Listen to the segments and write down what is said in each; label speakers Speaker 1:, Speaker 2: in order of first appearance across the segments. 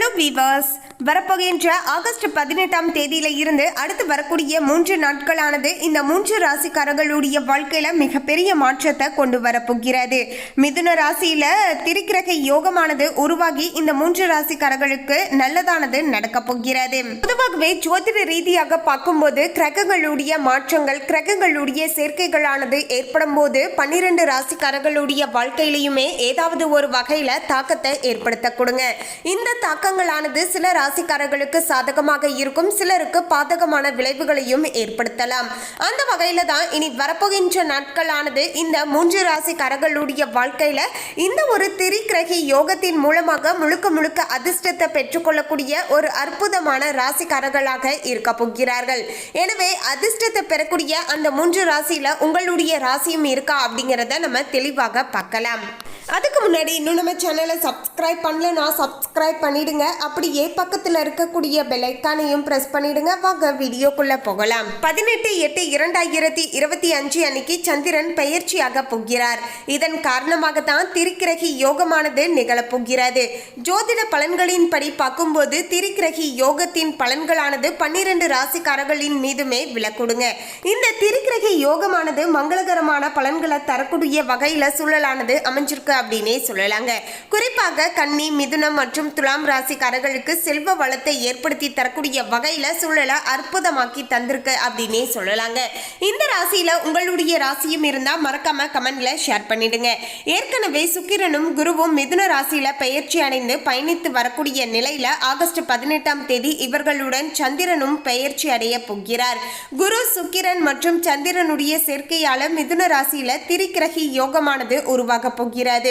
Speaker 1: Hello viewers வரப்போகின்ற August பதினெட்டாம் தேதியில இருந்து அடுத்து வரக்கூடிய மூன்று நாட்களானது இந்த மூன்று ராசிக்காரர்களுடைய வாழ்க்கையில மிகப்பெரிய மாற்றத்தை கொண்டு வரப்போகிறது. மிதுன ராசியில திரிக்கிரக யோகமானது உருவாகி இந்த மூன்று ராசிக்காரர்களுக்கு நல்லதானது நடக்க போகிறது. பொதுவாகவே ஜோதிட ரீதியாக பார்க்கும்போது கிரகங்களுடைய மாற்றங்கள் கிரகங்களுடைய சேர்க்கைகளானது ஏற்படும் போது பன்னிரண்டு ராசிக்காரர்களுடைய வாழ்க்கையிலையுமே ஏதாவது ஒரு வகையில தாக்கத்தை ஏற்படுத்த கொடுங்க. இந்த தாக்கம் தாக்கங்களானது சில ராசிக்காரர்களுக்கு சாதகமாக இருக்கும். சிலருக்கு பாதகமான விளைவுகளையும் ஏற்படுத்தலாம். அந்த வகையில தான் இனி வரப்போகின்ற நாட்களானது இந்த மூன்று ராசிக்காரர்களுடைய வாழ்க்கையில இந்த ஒரு திரிகிரகி யோகத்தின் மூலமாக முழுக்க முழுக்க அதிர்ஷ்டத்தை பெற்றுக்கொள்ளக்கூடிய ஒரு அற்புதமான ராசிக்காரர்களாக இருக்க போகிறார்கள். எனவே அதிர்ஷ்டத்தை பெறக்கூடிய அந்த மூன்று ராசியில உங்களுடைய ராசியும் இருக்கா அப்படிங்கிறத நம்ம தெளிவாக பார்க்கலாம். அதுக்கு முன்னாடி இன்னும் நம்ம சேனலை சப்ஸ்கிரைப் பண்ணலன்னா சப்ஸ்கிரைப் பண்ணிடுங்க. அப்படியே பக்கத்தில் இருக்கக்கூடிய பெலைக்கானையும் ப்ரெஸ் பண்ணிடுங்க. வாங்க வீடியோக்குள்ளே போகலாம். பதினெட்டு எட்டு இரண்டாயிரத்தி இருபத்தி அஞ்சு அன்னைக்கு சந்திரன் பெயர்ச்சியாக போகிறார். இதன் காரணமாக தான் திரிக்கிரகி யோகமானது நிகழப்போகிறது. ஜோதிட பலன்களின்படி பார்க்கும்போது திரிக்கிரகி யோகத்தின் பலன்களானது பன்னிரண்டு ராசிக்காரர்களின் மீதுமே விளக்குடுங்க இந்த திரிக்கிரகி யோகமானது மங்களகரமான பலன்களை தரக்கூடிய வகையில் சூழலானது அமைஞ்சிருக்கு அப்படின்னே சொல்லலாங்க. குறிப்பாக கன்னி மிதுனம் மற்றும் துலாம் ராசிக்காரர்களுக்கு செல்வ வளத்தை ஏற்படுத்தி தரக்கூடிய வகையில சூழலை அற்புதமாக்கி தந்திருக்கு அப்படின்னே சொல்லலாங்க. இந்த ராசியில உங்களுடைய ராசியும் இருந்தா மறக்காம கமெண்ட்ல ஷேர் பண்ணிடுங்க. ஏற்கனவே சுக்கிரனும் குருவும் மிதுன ராசியில பெயர்ச்சி அடைந்து பயணித்து வரக்கூடிய நிலையில ஆகஸ்ட் பதினெட்டாம் தேதி இவர்களுடன் சந்திரனும் பெயர்ச்சி அடைய போகிறார். குரு சுக்கிரன் மற்றும் சந்திரனுடைய சேர்க்கையால மிதுன ராசியில திரிக்கிரகி யோகமானது உருவாக போகிறது.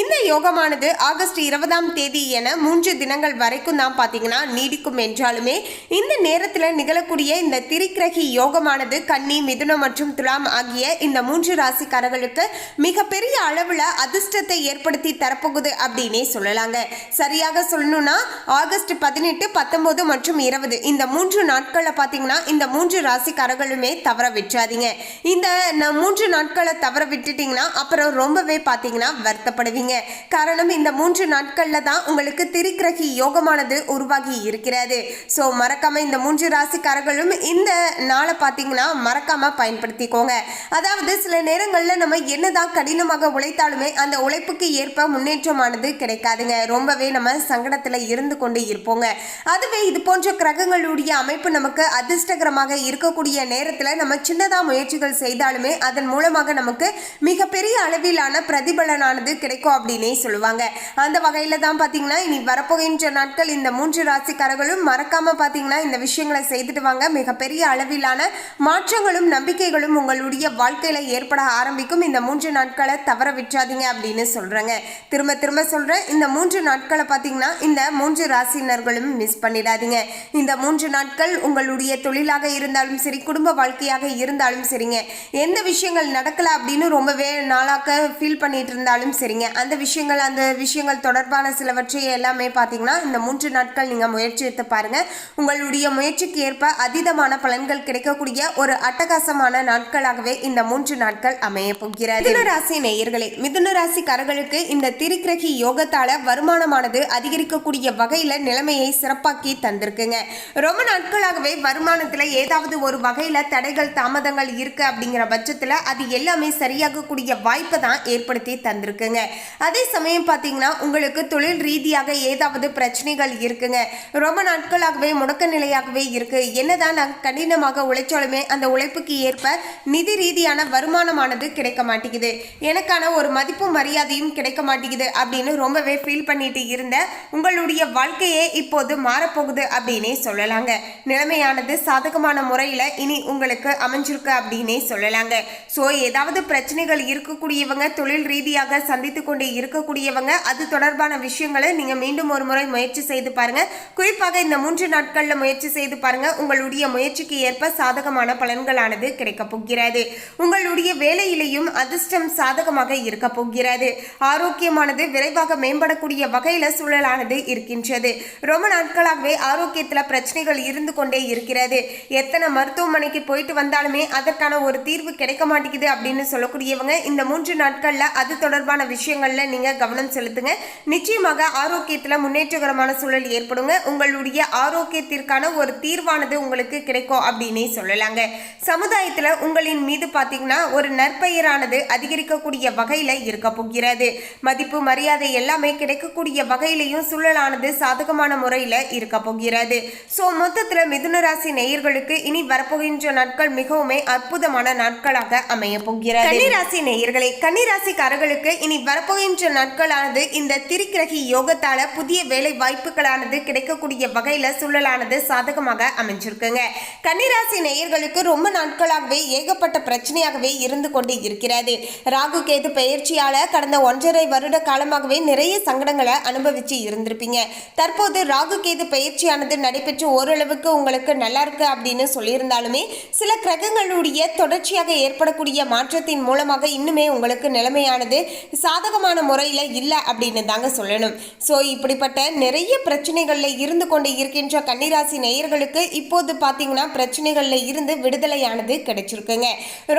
Speaker 1: இந்த யோகமானது ஆகஸ்ட் இருபதாம் தேதி என மூன்று தினங்கள் வரைக்கும் தான் பார்த்தீங்கன்னா நீடிக்கும் என்றாலுமே இந்த நேரத்தில் நிகழக்கூடிய இந்த திரிக்கிரகி யோகமானது கன்னி மிதுனம் மற்றும் துலாம் ஆகிய இந்த மூன்று ராசிக்காரர்களுக்கு மிகப்பெரிய அளவில் அதிர்ஷ்டத்தை ஏற்படுத்தி தரப்போகுது அப்படின்னே சொல்லலாங்க. சரியாக சொல்லணும்னா ஆகஸ்ட் பதினெட்டு பத்தொன்பது மற்றும் இருபது இந்த மூன்று நாட்களில் பார்த்தீங்கன்னா இந்த மூன்று ராசிக்காரர்களுமே தவற விட்டுறாதீங்க. இந்த மூன்று நாட்களை தவற விட்டுட்டீங்கன்னா அப்புறம் ரொம்பவே பார்த்தீங்கன்னா வருத்தப்படுவீங்க. காரணம் இந்த மூன்று நாட்களில் தான் உங்களுக்கு திரிக்கிரகி யோகமானது உருவாகி இருக்கிறது. ஸோ மறக்காம இந்த மூன்று ராசிக்காரர்களும் இந்த நாளை பார்த்தீங்கன்னா மறக்காம பயன்படுத்திக்கோங்க. அதாவது சில நேரங்களில் நம்ம என்னதான் கடினமாக உழைத்தாலுமே அந்த உழைப்புக்கு ஏற்ப முன்னேற்றமானது கிடைக்காதுங்க. ரொம்பவே நம்ம சங்கடத்தில் இருந்து கொண்டு இருப்போங்க. அதுவே இது போன்ற கிரகங்களுடைய அமைப்பு நமக்கு அதிர்ஷ்டகரமாக இருக்கக்கூடிய நேரத்தில் நம்ம சின்னதாக முயற்சிகள் செய்தாலுமே அதன் மூலமாக நமக்கு மிகப்பெரிய அளவிலான பிரதிபலனான ஆனது கிடைக்கும் அப்படின்னே சொல்லுவாங்க. அந்த வகையில் தான் பார்த்தீங்கன்னா இனி வரப்போகின்ற நாட்கள் இந்த மூன்று ராசிக்காரர்களும் மறக்காமல் பார்த்தீங்கன்னா இந்த விஷயங்களை செய்துட்டு வாங்க. மிகப்பெரிய அளவிலான மாற்றங்களும் நம்பிக்கைகளும் உங்களுடைய வாழ்க்கையில் ஏற்பட ஆரம்பிக்கும். இந்த மூன்று நாட்களை தவற விற்றாதீங்க அப்படின்னு சொல்கிறேங்க திரும்ப திரும்ப சொல்கிறேன் இந்த மூன்று நாட்களை பார்த்தீங்கன்னா இந்த மூன்று ராசினர்களும் மிஸ் பண்ணிடாதீங்க. இந்த மூன்று நாட்கள் உங்களுடைய தொழிலாக இருந்தாலும் சரி குடும்ப வாழ்க்கையாக இருந்தாலும் சரிங்க. எந்த விஷயங்கள் நடக்கல அப்படின்னு ரொம்பவே நாளாக்க ஃபீல் பண்ணிட்டு இருந்தாலும் சரிங்க. அந்த விஷயங்கள் அந்த விஷயங்கள் தொடர்பான சிலவற்றை எல்லாமே பார்த்தீங்கன்னா இந்த மூன்று நாட்கள் நீங்கள் முயற்சி எடுத்து பாருங்க. உங்களுடைய முயற்சிக்கு ஏற்ப அதீதமான பலன்கள் கிடைக்கக்கூடிய ஒரு அட்டகாசமான நாட்களாகவே இந்த மூன்று நாட்கள் அமைய போகிறது. மிதுன ராசி நேயர்களே மிதுன ராசிக்காரர்களுக்கு இந்த திரிக்கிரகி யோகத்தால வருமானமானது அதிகரிக்கக்கூடிய வகையில நிலைமையை சிறப்பாக்கி தந்திருக்குங்க. ரொம்ப நாட்களாகவே வருமானத்துல ஏதாவது ஒரு வகையில தடைகள் தாமதங்கள் இருக்கு அப்படிங்கிற பட்சத்துல அது எல்லாமே சரியாகக்கூடிய வாய்ப்பை தான் ஏற்படுத்தி இருக்குங்க. அதே சமயம் பார்த்தீங்கன்னா உங்களுக்கு தொழில் ரீதியாக ஏதாவது பிரச்சனைகள் இருக்குங்க. ரொம்ப நாட்களாகவே முடக்க நிலையாகவே இருக்கு. என்னதான் நாங்கள் கடினமாக உழைச்சாலுமே அந்த உழைப்புக்கு ஏற்ப நிதி ரீதியான வருமானமானது கிடைக்க மாட்டேங்குது. எனக்கான ஒரு மதிப்பு மரியாதையும் கிடைக்க மாட்டேங்குது அப்படின்னு ரொம்பவே ஃபீல் பண்ணிட்டு இருந்த உங்களுடைய வாழ்க்கையே இப்போது மாறப்போகுது அப்படின்னே சொல்லலாங்க. நிலைமையானது சாதகமான முறையில் இனி உங்களுக்கு அமைஞ்சிருக்கு அப்படின்னே சொல்லலாங்க. ஸோ ஏதாவது பிரச்சனைகள் இருக்கக்கூடியவங்க தொழில் ரீதியாக சந்தித்து கொண்டு இருக்கக்கூடியவங்க அது தொடர்பான விஷயங்களை நீங்கள் மீண்டும் ஒரு முறை முயற்சி செய்து பாருங்க. குறிப்பாக இந்த மூன்று நாட்களில் முயற்சி செய்து பாருங்க. உங்களுடைய முயற்சிக்கு ஏற்ப சாதகமான பலன்களானது கிடைக்க போகிறது. உங்களுடைய வேலையிலையும் அதிர்ஷ்டம் சாதகமாக இருக்க போகிறது. ஆரோக்கியமானது விரைவாக மேம்படக்கூடிய வகையில் சூழலானது இருக்கின்றது. ரொம்ப நாட்களாகவே ஆரோக்கியத்தில் பிரச்சனைகள் இருந்து கொண்டே இருக்கிறது. எத்தனை மருத்துவமனைக்கு போயிட்டு வந்தாலுமே அதற்கான ஒரு தீர்வு கிடைக்க மாட்டேங்குது அப்படின்னு சொல்லக்கூடியவங்க இந்த மூன்று நாட்களில் அது தொடர்பான தொடர்பான விஷயங்களில் நீங்கள் கவனம் செலுத்துங்க. நிச்சயமாக ஆரோக்கியத்தில் முன்னேற்றகரமான சூழல் ஏற்படுங்க. உங்களுடைய ஆரோக்கியத்திற்கான ஒரு தீர்வானது உங்களுக்கு கிடைக்கும் அப்படின்னே சொல்லலாங்க. சமுதாயத்தில் உங்களின் மீது பார்த்தீங்கன்னா ஒரு நற்பெயரானது அதிகரிக்கக்கூடிய வகையில் இருக்க போகிறது. மதிப்பு மரியாதை எல்லாமே கிடைக்கக்கூடிய வகையிலையும் சூழலானது சாதகமான முறையில் இருக்க போகிறது. ஸோ மொத்தத்தில் மிதுன ராசி நேயர்களுக்கு இனி வரப்போகின்ற நாட்கள் மிகவுமே அற்புதமான நாட்களாக அமைய போகிறது. கன்னிராசி நேயர்களை கன்னிராசிக்காரர்களுக்கு இனி வரப்போகின்ற நாட்களானது இந்த திரிக்கிரகி யோகத்தால புதிய வேலை வாய்ப்புகளானது கிடைக்கக்கூடிய வகையில சூழலானது சாதகமாக அமைஞ்சிருக்குங்க. கன்னிராசி நேயர்களுக்கு ரொம்ப நாட்களாகவே ஏகப்பட்ட பிரச்சனையாகவே இருந்து கொண்டு இருக்கிறது. ராகு கேது பயிற்சியால கடந்த ஒன்றரை வருட காலமாகவே நிறைய சங்கடங்களை அனுபவிச்சு இருந்திருப்பீங்க. தற்போது ராகு கேது பயிற்சியானது நடைபெற்று ஓரளவுக்கு உங்களுக்கு நல்லா இருக்கு அப்படின்னு சொல்லியிருந்தாலுமே சில கிரகங்களுடைய தொடர்ச்சியாக ஏற்படக்கூடிய மாற்றத்தின் மூலமாக இன்னுமே உங்களுக்கு நிலைமையானது சாதகமான முறையில் இல்லை அப்படின்னு தாங்க சொல்லணும். ஸோ இப்படிப்பட்ட நிறைய பிரச்சனைகளில் இருந்து கொண்டு இருக்கின்ற கன்னிராசி நேயர்களுக்கு இப்போது பார்த்தீங்கன்னா பிரச்சனைகளில் இருந்து விடுதலையானது கிடைச்சிருக்குங்க.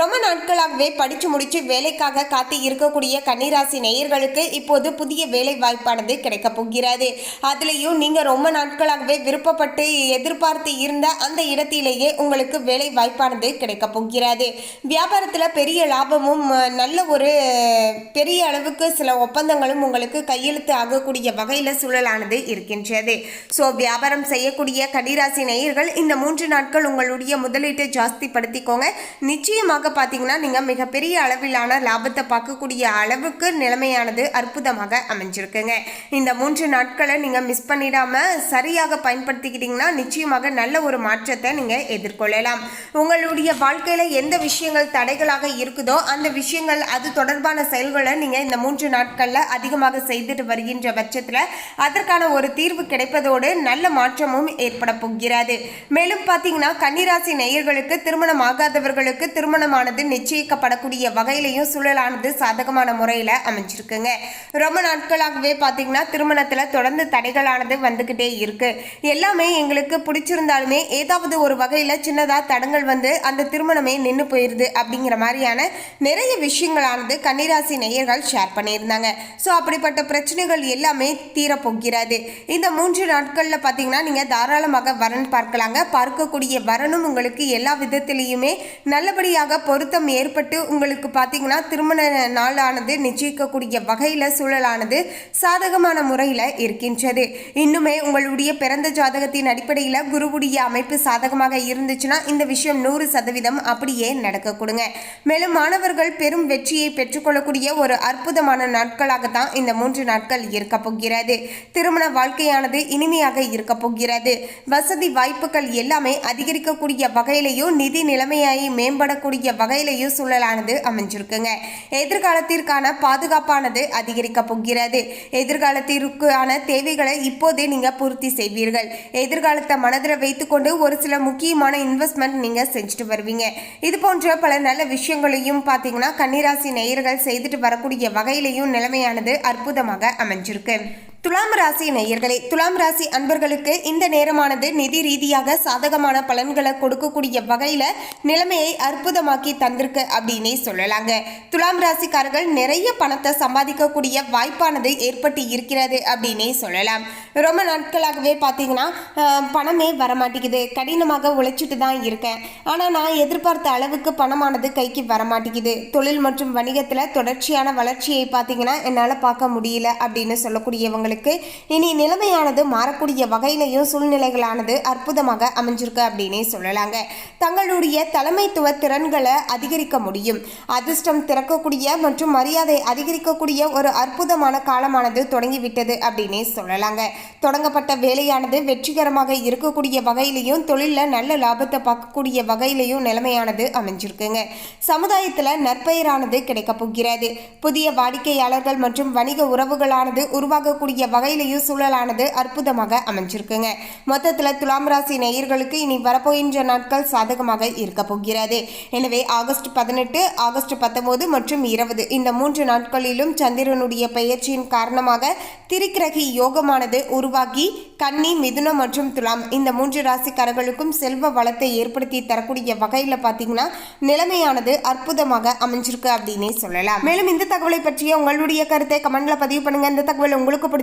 Speaker 1: ரொம்ப நாட்களாகவே படித்து முடித்து வேலைக்காக காத்து இருக்கக்கூடிய கன்னிராசி நேயர்களுக்கு இப்போது புதிய வேலை வாய்ப்பானது கிடைக்க போகிறது. அதுலேயும் நீங்கள் ரொம்ப நாட்களாகவே விருப்பப்பட்டு எதிர்பார்த்து இருந்த அந்த இடத்திலேயே உங்களுக்கு வேலை வாய்ப்பானது கிடைக்க போகிறது. வியாபாரத்தில் பெரிய லாபமும் நல்ல ஒரு பெரிய அளவுக்கு சில ஒப்பந்தங்களும் உங்களுக்கு கையெழுத்து ஆகக்கூடிய வகையில் சூழலானது இருக்கின்றது. ஸோ வியாபாரம் செய்யக்கூடிய கடிராசி நேயர்கள் இந்த மூன்று நாட்கள் உங்களுடைய முதலீட்டை ஜாஸ்திப்படுத்திக்கோங்க. நிச்சயமாக பார்த்தீங்கன்னா நீங்கள் மிகப்பெரிய அளவிலான லாபத்தை பார்க்கக்கூடிய அளவுக்கு நிலைமையானது அற்புதமாக அமைஞ்சிருக்குங்க. இந்த மூன்று நாட்களை நீங்கள் மிஸ் பண்ணிடாமல் சரியாக பயன்படுத்திக்கிட்டீங்கன்னா நிச்சயமாக நல்ல ஒரு மாற்றத்தை நீங்கள் எதிர்கொள்ளலாம். உங்களுடைய வாழ்க்கையில் எந்த விஷயங்கள் தடைகளாக இருக்குதோ அந்த விஷயங்கள் அது தொடர்பான செயல்களை நீங்கள் இந்த மூன்று நாட்களில் அதிகமாக செய்துட்டு வருகின்ற பட்சத்தில் அதற்கான ஒரு தீர்வு கிடைப்பதோடு நல்ல மாற்றமும் ஏற்பட போகிறது. மேலும் பார்த்தீங்கன்னா கன்னிராசி நேயர்களுக்கு திருமணம் ஆகாதவர்களுக்கு திருமணமானது நிச்சயிக்கப்படக்கூடிய வகையிலையும் சூழலானது சாதகமான முறையில் அமைஞ்சிருக்குங்க. ரொம்ப நாட்களாகவே பார்த்தீங்கன்னா திருமணத்தில் தொடர்ந்து தடைகளானது வந்துக்கிட்டே இருக்கு. எல்லாமே எங்களுக்கு பிடிச்சிருந்தாலுமே ஏதாவது ஒரு வகையில் சின்னதாக தடங்கள் வந்து அந்த திருமணமே நின்று போயிடுது அப்படிங்கிற மாதிரியான நிறைய விஷயங்களானது கன்னிராசி நேயர்கள் ஷேர் பண்ணியிருந்தாங்க. ஸோ அப்படிப்பட்ட பிரச்சனைகள் எல்லாமே தீரப்போகிறது. இந்த மூன்று நாட்களில் பார்த்தீங்கன்னா நீங்கள் தாராளமாக வரன் பார்க்கலாங்க. பார்க்கக்கூடிய வரனும் உங்களுக்கு எல்லா விதத்திலையுமே நல்லபடியாக பொருத்தம் ஏற்பட்டு உங்களுக்கு பார்த்தீங்கன்னா திருமண நாளானது நிச்சயிக்கக்கூடிய வகையில் சூழலானது சாதகமான முறையில் இருக்கின்றது. இன்னுமே உங்களுடைய பிறந்த ஜாதகத்தின் அடிப்படையில் குருவுடைய அமைப்பு சாதகமாக இருந்துச்சுன்னா இந்த விஷயம் நூறு சதவீதம் அப்படியே நடக்க கொடுங்க. மேலும் மாணவர்கள் பெரும் வெற்றியை பெற்றுக்கொள்ளக்கூடிய ஒரு அற்புதமான நாட்களாக தான் இந்த மூன்று நாட்கள் இருக்க போகிறது. திருமண வாழ்க்கையானது இனிமையாக இருக்க போகிறது. வசதி வாய்ப்புகள் எல்லாமே அதிகரிக்கக்கூடிய வகையிலையும் நிதி நிலைமையாய் மேம்படக்கூடிய வகையிலையும் சூழலானது அமைஞ்சிருக்குங்க. எதிர்காலத்திற்கான பாதுகாப்பானது அதிகரிக்க போகிறது. எதிர்காலத்திற்கான தேவைகளை இப்போதே நீங்க பூர்த்தி செய்வீர்கள். எதிர்காலத்தை மனதில் வைத்துக்கொண்டு ஒரு சில முக்கியமான இன்வெஸ்ட்மெண்ட் நீங்க செஞ்சுட்டு வருவீங்க. இது போன்ற பல நல்ல விஷயங்களையும் பார்த்தீங்கன்னா கன்னிராசி நேயர்கள் செய்துட்டு வரக்கூடிய வகையிலையும் நிலைமையானது அற்புதமாக அமைஞ்சிருக்கு. துலாம் ராசி நேயர்களே துலாம் ராசி அன்பர்களுக்கு இந்த நேரமானது நிதி ரீதியாக சாதகமான பலன்களை கொடுக்கக்கூடிய வகையில் நிலைமையை அற்புதமாக்கி தந்திருக்கு அப்படின்னே சொல்லலாங்க. துலாம் ராசிக்காரர்கள் நிறைய பணத்தை சம்பாதிக்கக்கூடிய வாய்ப்பானது ஏற்பட்டு இருக்கிறது அப்படின்னே சொல்லலாம். ரொம்ப நாட்களாகவே பார்த்தீங்கன்னா பணமே வரமாட்டேங்குது. கடினமாக உழைச்சிட்டு தான் இருக்கேன். ஆனால் நான் எதிர்பார்த்த அளவுக்கு பணமானது கைக்கு வரமாட்டேங்குது. தொழில் மற்றும் வணிகத்தில் தொடர்ச்சியான வளர்ச்சியை பார்த்தீங்கன்னா என்னால் பார்க்க முடியல அப்படின்னு சொல்லக்கூடியவங்க சொல்லக்கூடியவங்களுக்கு இனி நிலைமையானது மாறக்கூடிய வகையிலையும் சூழ்நிலைகளானது அற்புதமாக அமைஞ்சிருக்கு அப்படின்னே சொல்லலாங்க. தங்களுடைய தலைமைத்துவ திறன்களை அதிகரிக்க முடியும். அதிர்ஷ்டம் திறக்கக்கூடிய மற்றும் மரியாதை அதிகரிக்கக்கூடிய ஒரு அற்புதமான காலமானது தொடங்கிவிட்டது அப்படின்னே சொல்லலாங்க. தொடங்கப்பட்ட வேலையானது வெற்றிகரமாக இருக்கக்கூடிய வகையிலையும் தொழிலில் நல்ல லாபத்தை பார்க்கக்கூடிய வகையிலையும் நிலைமையானது அமைஞ்சிருக்குங்க. சமுதாயத்தில் நற்பெயரானது கிடைக்கப் போகிறது. புதிய வாடிக்கையாளர்கள் மற்றும் வணிக உறவுகளானது உருவாகக்கூடிய வகையிலையும் சூழலானது அற்புதமாக அமைஞ்சிருக்குங்க. மொத்தத்தில் துலாம் ராசி நேயர்களுக்கு இனி வரப்போகின்ற நாட்கள் சாதகமாக இருக்க போகிறது. எனவே ஆகஸ்ட் பதினெட்டு ஆகஸ்ட் பத்தொன்பது மற்றும் இருபது இந்த மூன்று நாட்களிலும் சந்திரனுடைய பெயர்ச்சியின் காரணமாக திரிக்கிரகி யோகமானது உருவாகி கன்னி மிதுனம் மற்றும் துலாம் இந்த மூன்று ராசிக்காரர்களுக்கும் செல்வ வளத்தை ஏற்படுத்தி தரக்கூடிய வகையில் பார்த்தீங்கன்னா நிலைமையானது அற்புதமாக அமைஞ்சிருக்கு அப்படின்னே சொல்லலாம். மேலும் இந்த தகவலை பற்றிய உங்களுடைய கருத்தை கமெண்ட்ல பதிவு பண்ணுங்க. இந்த தகவல் உங்களுக்கு